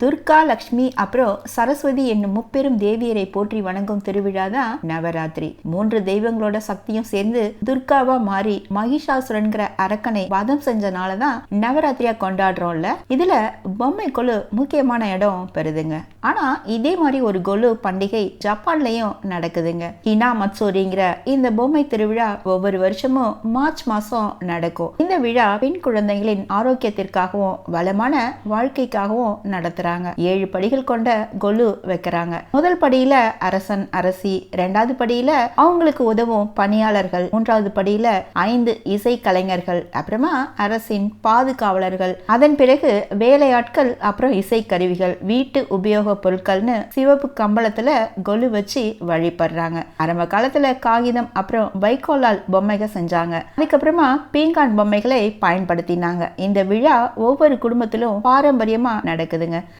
துர்கா லக்ஷ்மி அப்புறம் சரஸ்வதி என்னும் முப்பெரும் தேவியரை போற்றி வணங்கும் திருவிழா தான் நவராத்திரி. மூன்று தெய்வங்களோட சக்தியும் சேர்ந்து துர்காவா மாறி மகிஷாசுரன்கிற அரக்கனை வதம் செஞ்சனால தான் நவராத்திரியா கொண்டாடுறோம்ல. இதுல பொம்மை கொலு முக்கியமான இடம் பெறுதுங்க. ஆனா இதே மாதிரி ஒரு கொலு பண்டிகை ஜப்பான்லயும் நடக்குதுங்க. ஹினா மத்சூரிங்கிற இந்த பொம்மை திருவிழா ஒவ்வொரு வருஷமும் மார்ச் மாசம் நடக்கும். இந்த விழா பெண் குழந்தைகளின் ஆரோக்கியத்திற்காகவும் வளமான வாழ்க்கைக்காகவும் நடத்துறாங்க. ஏழு படிகள் கொண்ட கொலு வைக்கிறாங்க. முதல் படியில அரசன் அரசி. ரெண்டாவது படியில அவங்களுக்கு உதவும் பணியாளர்கள். மூன்றாவது படியில ஐந்து இசை கலைஞர்கள். அப்புறமா அரசின் பாதுகாவலர்கள். அதன் பிறகு வேலையாட்கள் அப்புறம் இசை கருவிகள் வீட்டு உபயோக பொருட்கள்னு சிவப்பு கம்பளத்துல கொலு வச்சு வழிபடுறாங்க. ஆரம்ப காலத்துல காகிதம் அப்புறம் வைக்கோலால் பொம்மைகள் செஞ்சாங்க. அதுக்கப்புறமா பீங்கான் பொம்மைகளை பயன்படுத்தினாங்க. இந்த விழா ஒவ்வொரு குடும்பத்திலும் பாரம்பரியமா நடக்குதுங்க.